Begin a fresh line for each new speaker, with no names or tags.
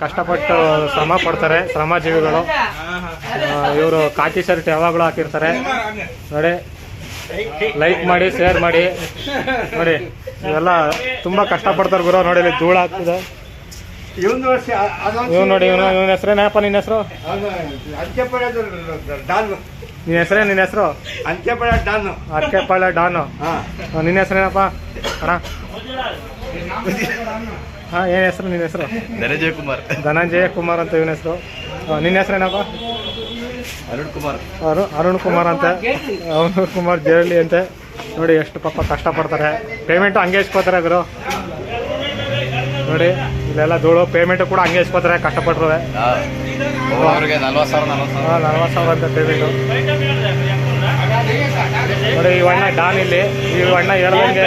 ಕಷ್ಟಪಟ್ಟು ಶ್ರಮ ಪಡ್ತಾರೆ ಶ್ರಮಜೀವಿಗಳು ಇವರು ಕಾಕಿ ಶರ್ಟ್ ಯಾವಾಗಲೂ ಹಾಕಿರ್ತಾರೆ. ನೋಡಿ ಲೈಕ್ ಮಾಡಿ ಶೇರ್ ಮಾಡಿ. ನೋಡಿ ಇವೆಲ್ಲ ತುಂಬಾ ಕಷ್ಟಪಡ್ತಾರೆ ಗುರು ನೋಡಿ ಇಲ್ಲಿ ಧೂಳು ಇವ್ ನೋಡಿ ಇವನು ಇವನ ಹೆಸರೇನಪ್ಪ ನಿನ್ನ ಹೆಸರು? ನಿನ್ನ ಹೆಸರೇ ನಿನ್ನ ಹೆಸರು?
ಅಂಚೆಪಡ ಡಾನು.
ಅರ್ಕೆಪಾಳ್ಯ ಡಾನು. ನಿನ್ನ ಹೆಸರೇನಪ್ಪ? ಅಣ್ಣ? ಹಾಂ ಏನು ಹೆಸರು ನಿನ್ನ ಹೆಸರು?
ಧನಂಜಯ ಕುಮಾರ್.
ಧನಂಜಯ ಕುಮಾರ್ ಅಂತ ಇವನ ಹೆಸರು. ನಿನ್ನ ಹೆಸರೇನಪ್ಪ
ಅರುಣ್ ಕುಮಾರ್.
ಅರು ಅರುಣ್ ಕುಮಾರ್ ಅಂತ. ಅರುಣ್ ಕುಮಾರ್ ಜೇರಳ್ಳಿ ಅಂತೆ. ನೋಡಿ ಎಷ್ಟು ಪಾಪ ಕಷ್ಟಪಡ್ತಾರೆ. ಪೇಮೆಂಟು ಹಂಗೆ ಇಸ್ಕೋತಾರೆ ಗುರು. ನೋಡಿ ಇಲ್ಲೆಲ್ಲ ಧೂಳು ಪೇಮೆಂಟು ಕೂಡ ಹಂಗೆ ಇಸ್ಕೋತಾರೆ
ಕಷ್ಟಪಟ್ರು. ನಲ್ವತ್ತು ಸಾವಿರ ನಲ್ವತ್ತು ಸಾವಿರ.
ಅಂತ ಪೇಮೆಂಟು ನೋಡಿ ಈ ಅಣ್ಣ ಡಾನ್ ಇಲ್ಲಿ. ಈ ಅಣ್ಣ ಹೇಳ್ದಂಗೆ